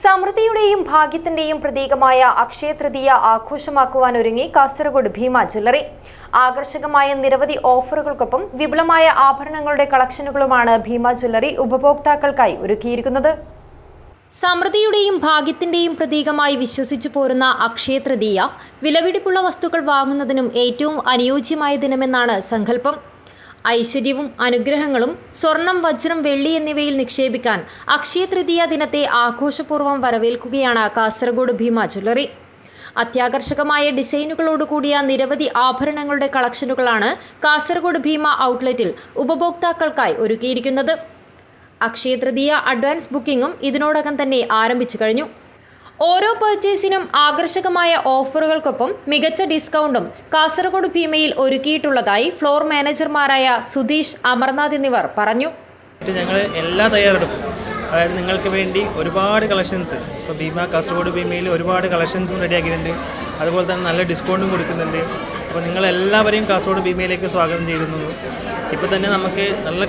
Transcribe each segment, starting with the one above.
സമൃദ്ധിയുടെയും ഭാഗ്യത്തിന്റെയും പ്രതീകമായ അക്ഷയ തൃതീയ ആഘോഷമാക്കുവാൻ ഒരുങ്ങി കാസർഗോഡ് ഭീമ ജ്വല്ലറി. ആകർഷകമായ നിരവധി ഓഫറുകൾക്കൊപ്പം വിപുലമായ ആഭരണങ്ങളുടെ കളക്ഷനുകളുമാണ് ഭീമ ജ്വല്ലറി ഉപഭോക്താക്കൾക്കായി ഒരുക്കിയിരിക്കുന്നത്. സമൃദ്ധിയുടെയും ഭാഗ്യത്തിന്റെയും പ്രതീകമായി വിശ്വസിച്ചു പോരുന്ന അക്ഷയ തൃതീയ വിലപിടിപ്പുള്ള വസ്തുക്കൾ വാങ്ങുന്നതിനും ഏറ്റവും അനുയോജ്യമായ ദിനമെന്നാണ് സങ്കല്പം. ഐശ്വര്യവും അനുഗ്രഹങ്ങളും സ്വർണം വജ്രം വെള്ളി എന്നിവയിൽ നിക്ഷേപിക്കാൻ അക്ഷയ തൃതീയ ദിനത്തെ ആഘോഷപൂർവം വരവേൽക്കുകയാണ് കാസർഗോഡ് ഭീമ ജ്വല്ലറി. അത്യാകർഷകമായ ഡിസൈനുകളോടുകൂടിയ നിരവധി ആഭരണങ്ങളുടെ കളക്ഷനുകളാണ് കാസർഗോഡ് ഭീമ ഔട്ട്ലെറ്റിൽ ഉപഭോക്താക്കൾക്കായി ഒരുക്കിയിരിക്കുന്നത്. അക്ഷയ തൃതീയ അഡ്വാൻസ് ബുക്കിംഗും ഇതിനോടകം തന്നെ ആരംഭിച്ചു കഴിഞ്ഞു. ഓരോ പർച്ചേസിനും ആകർഷകമായ ഓഫറുകൾക്കൊപ്പം മികച്ച ഡിസ്കൗണ്ടും കാസർഗോഡ് ഭീമയിൽ ഒരുക്കിയിട്ടുള്ളതായി ഫ്ലോർ മാനേജർമാരായ സുധീഷ് അമർനാഥ് എന്നിവർ പറഞ്ഞു. ഞങ്ങൾ എല്ലാ തയ്യാറെടുപ്പും അതായത് നിങ്ങൾക്ക് വേണ്ടി ഒരുപാട് കളക്ഷൻസ് ഇപ്പോൾ ഭീമ കാസർഗോഡ് ഭീമയിൽ ഒരുപാട് കളക്ഷൻസും റെഡിയാക്കിയിട്ടുണ്ട് അതുപോലെ തന്നെ നല്ല ഡിസ്കൗണ്ടും കൊടുക്കുന്നുണ്ട്. അപ്പോൾ നിങ്ങളെല്ലാവരെയും കാസർഗോഡ് ഭീമയിലേക്ക് സ്വാഗതം ചെയ്യുന്നു. ഇപ്പോൾ തന്നെ നമുക്ക് നല്ല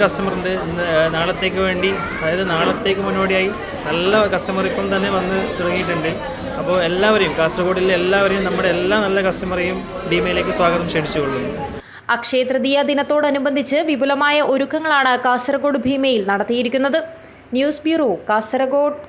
ഇന്ന് നാളത്തേക്ക് വേണ്ടി അതായത് നാളത്തേക്ക് മുന്നോടിയായി നല്ല കസ്റ്റമർ ഇപ്പം തന്നെ വന്ന് തുടങ്ങിയിട്ടുണ്ട്. അപ്പോൾ എല്ലാവരെയും കാസർഗോഡിലെ എല്ലാവരെയും നമ്മുടെ എല്ലാ നല്ല കസ്റ്റമറെയും ഭീമയിലേക്ക് സ്വാഗതം ക്ഷണിച്ചുകൊള്ളുന്നു. അക്ഷയ തൃതീയ ദിനത്തോടനുബന്ധിച്ച് വിപുലമായ ഒരുക്കങ്ങളാണ് കാസർഗോഡ് ഭീമയിൽ നടത്തിയിരിക്കുന്നത്. News bureau Kasaragod.